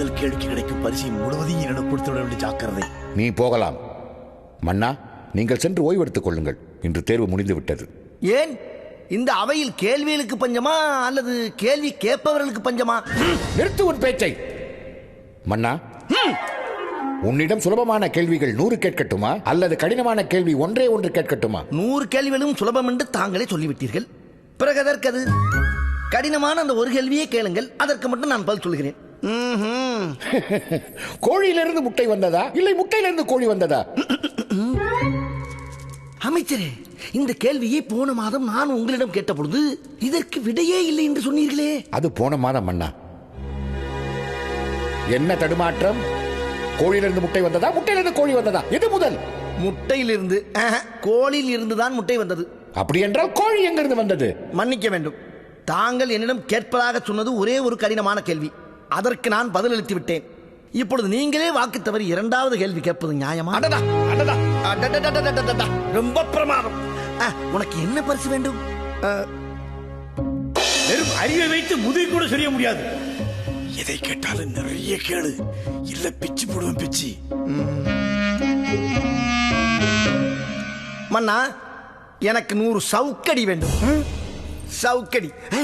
முதல் கேள்விக்கு கிடைக்கும் பரிசை முழுவதையும் என்னிடம் கொடுத்து விட வேண்டிய ஜாக்கிரதை. நீ போகலாம். மன்னா நீங்கள் சென்று ஓய்வெடுத்துக் கொள்ளுங்கள். இன்று தேர்வு முடிந்து விட்டது ஏன்? இந்த அவையில் கேள்விகளுக்கு பஞ்சமா அல்லது கேள்வி கேட்பவர்களுக்கு பஞ்சமா? நிறுத்து உன் பேச்சை. மன்னா உன்னிடம் சுலபமான கேள்விகள் நூறு கேட்கட்டுமா? அல்லது கடினமான கேள்வி ஒன்றே ஒன்று கேட்கட்டுமா? நூறு கேள்விகளும் சுலபம் என்று தாங்களே சொல்லிவிட்டீர்கள். பிறகு அதற்கது? கடினமான அந்த ஒரு கேள்வியே கேளுங்கள். அதற்கு மட்டும் நான் பதில் சொல்கிறேன். கோழியிலிருந்து முட்டை வந்ததா? இல்லை முட்டையிலிருந்து கோழி வந்ததா? அமைச்சரே இந்த கேள்வியை போன மாதம் நான் உங்களிடம் கேட்ட பொழுது இதற்கு விடையே இல்லை என்று சொன்னீர்களே. அது போன மாதம் மன்னா என்ன தடுமாற்றம்? கோழியிலிருந்து முட்டை வந்ததா? முட்டையிலிருந்து கோழி வந்ததா? எது முதல்? முட்டையிலிருந்து ஆஹா, கோழியில் இருந்து தான் முட்டை வந்தது. அப்படி என்றால் கோழி எங்கிருந்து வந்தது? மன்னிக்க வேண்டும். தாங்கள் என்னிடம் கேட்பதாக சொன்னது ஒரே ஒரு கடினமான கேள்வி. அதற்கு நான் பதிலளித்து விட்டேன் இப்பொழுது நீங்களே வாக்கு தவறி இரண்டாவது கேள்வி கேட்பது நியாயமா? அடடா அடடா. அடடடடடடடா ரொம்ப பிரமாதம் ஆ, உனக்கு என்ன பரிசு வேண்டும் வெறும் அறிவை வைத்து முதுகு கூட சொல்ல முடியாது. எதை கேட்டாலும் நிறைய கேளு. இல்ல பிச்சு போடுவோம் பிச்சு. மன்னா எனக்கு நூறு சவுக்கடி வேண்டும். சவுக்கடி. ஆ?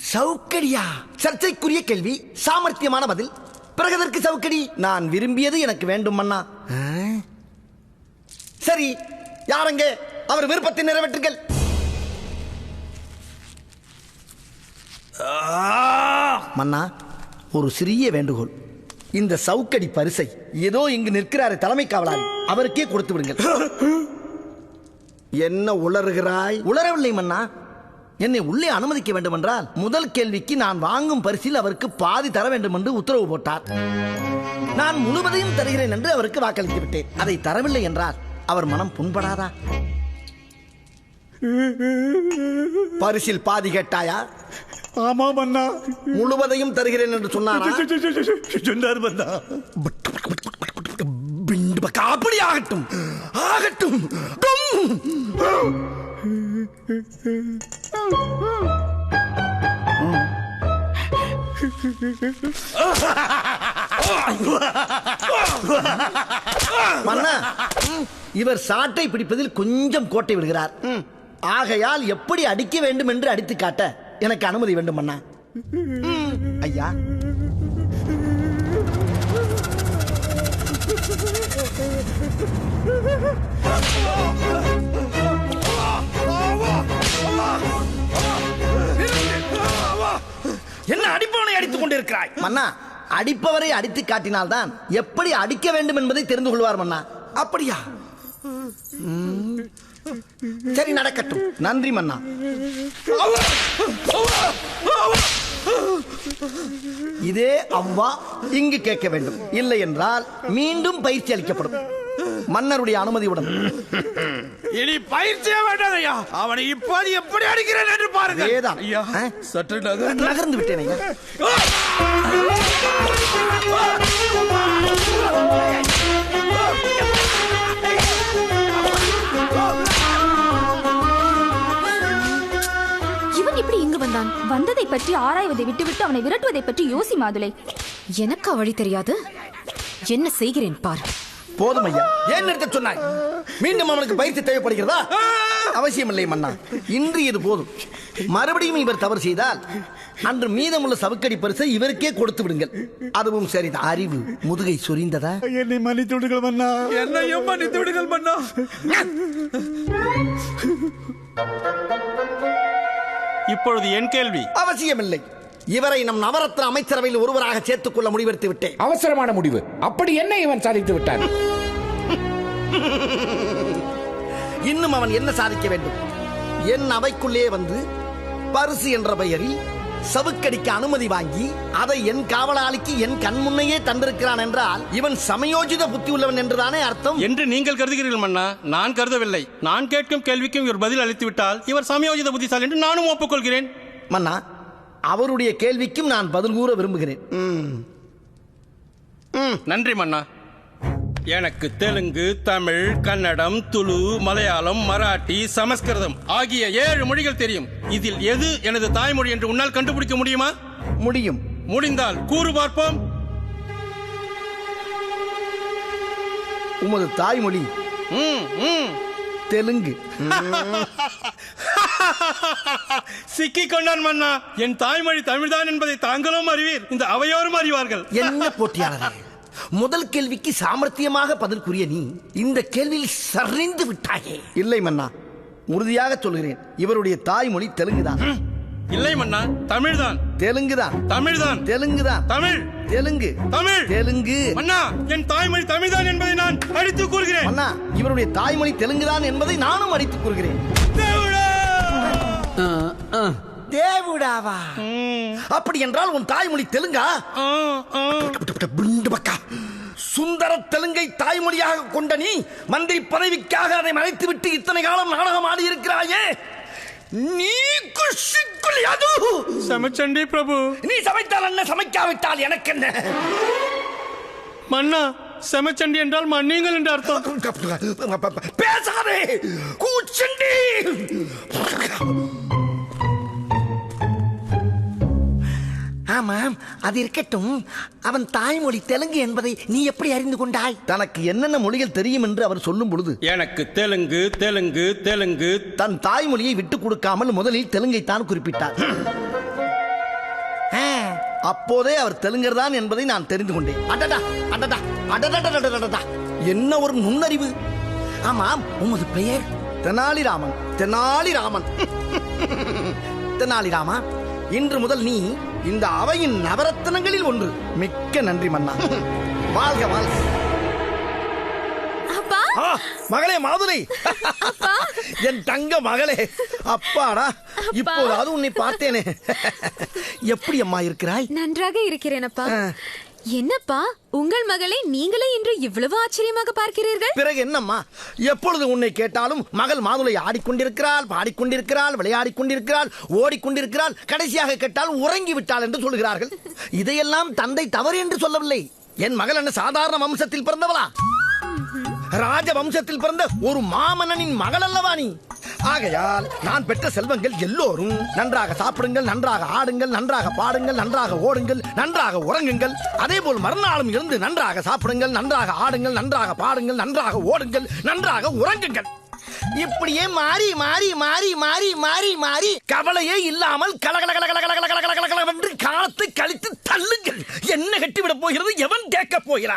சவுக்கடியா சர்ச்சைக்குரிய கேள்வி சாமர்த்தியமான பதில். பிறகு அதற்கு சவுக்கடி நான் விரும்பியது எனக்கு வேண்டும் ஆ? சரி யாரங்க? அவர் விருப்பத்தை நிறைவேற்றுங்கள். மன்னா ஒரு சிறிய வேண்டுகோள். இந்த சவுக்கடி பரிசை ஏதோ இங்கு நிற்கிறாரு தலைமை காவலாளி அவருக்கே கொடுத்து விடுங்கள். என்ன உளறுகிறாய்? உளரவில்லை மன்னா. என்னை உள்ளே அனுமதிக்க வேண்டும் என்றால் முதல் கேள்விக்கு நான் வாங்கும் பரிசில் அவருக்கு பாதி தர வேண்டும் என்று உத்தரவு போட்டார். நான் முழுவதையும் தருகிறேன் என்று அவருக்கு வாக்களித்து விட்டேன். அதை தரவில்லை என்றால் அவர் மனம் புண்படாதா? பரிசில் பாதி கேட்டாயா? ஆமா மன்னா முழுவதையும் தருகிறேன் என்று சொன்னாரா? பக்க அப்படி ஆகட்டும். ஆகட்டும். டும். மன்னா இவர் சாட்டை பிடிப்பதில் கொஞ்சம் கோட்டை விடுகிறார் ஆகையால் எப்படி அடிக்க வேண்டும் என்று அடித்து காட்ட எனக்கு அனுமதி வேண்டும் மன்னா ஐயா என்ன அடித்துக் கொண்டிருக்கிறாய். மன்னா அடிப்பவரை அடித்து காட்டினால்தான் எப்படி அடிக்க வேண்டும் என்பதை தெரிந்து கொள்வார் மன்னா. அப்படியா? சரி நடக்கட்டும். நன்றி மன்னா. இதே அவ்வா இங்கு கேட்க வேண்டும். இல்லை என்றால் மீண்டும் பயிற்சி அளிக்கப்படும். மன்னருடைய அனுமதியுடன். இனி பயிற்சியே வேண்டாம் ஐயா. அவனை இப்போது எப்படி அடிக்கிறேன் என்று பாருங்க அதேதான். ஐயா? சற்று நகர்ந்து. நகர்ந்து விட்டேன் ஐயா. இவன் இப்படி இங்கு வந்தான். வந்ததை பற்றி ஆராய்வதை விட்டுவிட்டு அவனை விரட்டுவதை பற்றி யோசி மாதுளை. எனக்கா வழி தெரியாது. என்ன செய்கிறேன் பார். போதும் ஐயா. ஏன் நிறுத்த சொன்னாய்? மீண்டும் அவனுக்கு பயிற்சி தேவைப்படுகிறதா? அவசியம் இல்லை மன்னா. இன்று இது போதும். மறுபடியும் இவர் தவறு செய்தால் அன்று மீதமுள்ள சவுக்கடி பரிசை இவருக்கே கொடுத்து விடுங்கள். அதுவும் சரிதான். அறிவு முதுகை சொரிந்ததா? என்னை மன்னித்து விடுங்கள் மன்னா. என்னையும் மன்னித்து விடுங்கள் மன்னா. இப்பொழுது என் கேள்வி. அவசியமில்லை. இவரை நம் நவரத்ன அமைச்சரவையில் ஒருவராக சேர்த்துக் கொள்ள முடிவெடுத்து விட்டேன். அவசரமான முடிவு. அப்படி என்ன இவன் சாதித்து விட்டான்? இன்னும் அவன் என்ன சாதிக்க வேண்டும்? என் அவைக்குள்ளே வந்து பரிசு என்ற பெயரில் சவுக்கடிக்க அனுமதி வாங்கி அதை என் காவலாளிக்கு என் கண் முன்னையே தந்திருக்கிறான் என்றால் இவன் சமயோஜித புத்தி உள்ளவன் என்றுதானே அர்த்தம்? என்று நீங்கள் கருதுகிறீர்கள் மன்னா நான் கருதவில்லை. நான் கேட்கும் கேள்விக்கும் இவர் பதில் அளித்து விட்டால் இவர் சமயோஜித புத்திசாலி என்று நானும் ஒப்புக்கொள்கிறேன். மன்னா அவருடைய கேள்விக்கும் நான் பதில் கூற விரும்புகிறேன். நன்றி மன்னா. எனக்கு தெலுங்கு தமிழ் கன்னடம் துளு மலையாளம் மராட்டி சமஸ்கிருதம் ஆகிய ஏழு மொழிகள் தெரியும். இதில் எது எனது தாய்மொழி என்று உன்னால் கண்டுபிடிக்க முடியுமா? முடியும். முடிந்தால் கூறு பார்ப்போம். உமது தாய்மொழி தெலுங்கு. சிக்கி கொண்டான் மன்னா. என் தாய்மொழி தமிழ்தான் என்பதை தாங்களும் அறிவீர். இந்த அவையோரும் அறிவார்கள். என்ன போட்டியாளர்கள் முதல் கேள்விக்கு சாமர்த்தியமாக பதில் கூறிய நீ இந்த கேள்வியில் சரிந்து விட்டாயே இல்லை மன்னா உறுதியாக சொல்கிறேன் இவருடைய தாய்மொழி தெலுங்குதான் இல்லை மன்னா தமிழ்தான் தெலுங்குதான் தமிழ்தான் தெலுங்குதான் தமிழ் தெலுங்கு தமிழ் தெலுங்கு மன்னா என் தாய்மொழி தமிழ்தான் என்பதை நான் அடித்து கூறுகிறேன் மன்னா இவருடைய தாய்மொழி தெலுங்குதான் என்பதை நானும் அடித்துக் கூறுகிறேன் தேவடா! தேவுடாவா அப்படி என்றால் உன் தாய்மொழி தெலுங்கா. பிண்டு பக்கா சுந்தர தெலுங்கை தாய்மொழியாக கொண்ட நீ மந்திரி பதவிக்காக அதை மறைத்துவிட்டு இத்தனை காலம் நாடகம் ஆடி இருக்கிறாயே? நீ குஷிக்குள் அது சமச்சண்டி பிரபு. நீ சமைத்தால் என்ன? சமைக்காவிட்டால் எனக்கு என்ன மன்னா செமச்சண்டி என்றால் மன்னியுங்கள் என்று அர்த்தம். பேசாதே கூச்சண்டி. ஆமாம் அது இருக்கட்டும். அவன் தாய்மொழி தெலுங்கு என்பதை நீ எப்படி அறிந்து கொண்டாய்? தனக்கு என்னென்ன மொழிகள் தெரியும் என்று அவர் சொல்லும் பொழுது எனக்கு தெலுங்கு தெலுங்கு தெலுங்கு. தன் தாய்மொழியை விட்டுக் கொடுக்காமல் முதலில் தெலுங்கை தான் குறிப்பிட்டார். ஆ, அப்போதே அவர் தெலுங்கர் தான் என்பதை நான் தெரிந்து கொண்டேன். அடடா அடடா அடடடடடடடா என்ன ஒரு நுண்ணறிவு. ஆமாம் உமது பெயர்? தெனாலிராமன் தெனாலிராமன். தெனாலிராமா இன்று முதல் நீ இந்த அவையின் நவரத்தினங்களில் ஒன்று. மிக்க நன்றி மன்னா. வாழ்க வாழ்க. மகளே மாதுரை என் தங்க மகளே. அப்பாடா இப்போதாவது உன்னை பார்த்தேனே. எப்படி அம்மா இருக்கிறாய்? நன்றாக இருக்கிறேன் அப்பா. என்னப்பா? உங்கள் மகளை நீங்களே இன்று இவ்வளவு ஆச்சரியமாக பார்க்கிறீர்கள்? பிறகு என்னம்மா? எப்பொழுது உன்னை கேட்டாலும் மகள் மாதுளை ஆடிக்கொண்டிருக்கிறாள் பாடிக்கொண்டிருக்கிறாள் விளையாடிக் கொண்டிருக்கிறாள் ஓடிக்கொண்டிருக்கிறாள் கடைசியாக கேட்டால் உறங்கி விட்டாள் என்று சொல்கிறார்கள் இதையெல்லாம் தந்தை தவறு என்று சொல்லவில்லை. என் மகள் என்ன சாதாரண வம்சத்தில் பிறந்தவளா? ராஜ வம்சத்தில் பிறந்த ஒரு மாமன்னனின் மகள் அல்லவா நீ? ஆகையால் நான் பெற்ற செல்வங்கள் எல்லோரும் நன்றாக சாப்பிடுங்கள் நன்றாக ஆடுங்கள் நன்றாக பாடுங்கள் நன்றாக ஓடுங்கள் நன்றாக உறங்குங்கள் அதே போல் மறுநாளும் இருந்து நன்றாக சாப்பிடுங்கள் நன்றாக ஆடுங்கள் நன்றாக பாடுங்கள் நன்றாக ஓடுங்கள் நன்றாக உறங்குங்கள் இப்படியே மாறி மாறி மாறி மாறி மாறி மாறி கவலையே இல்லாமல் கலகல கல கல கல கல கல கல கல கல என்று காலத்தை கழித்து தள்ளுங்கள் என்ன கட்டிவிடப் போகிறது எவன் கேட்கப் போகிறான்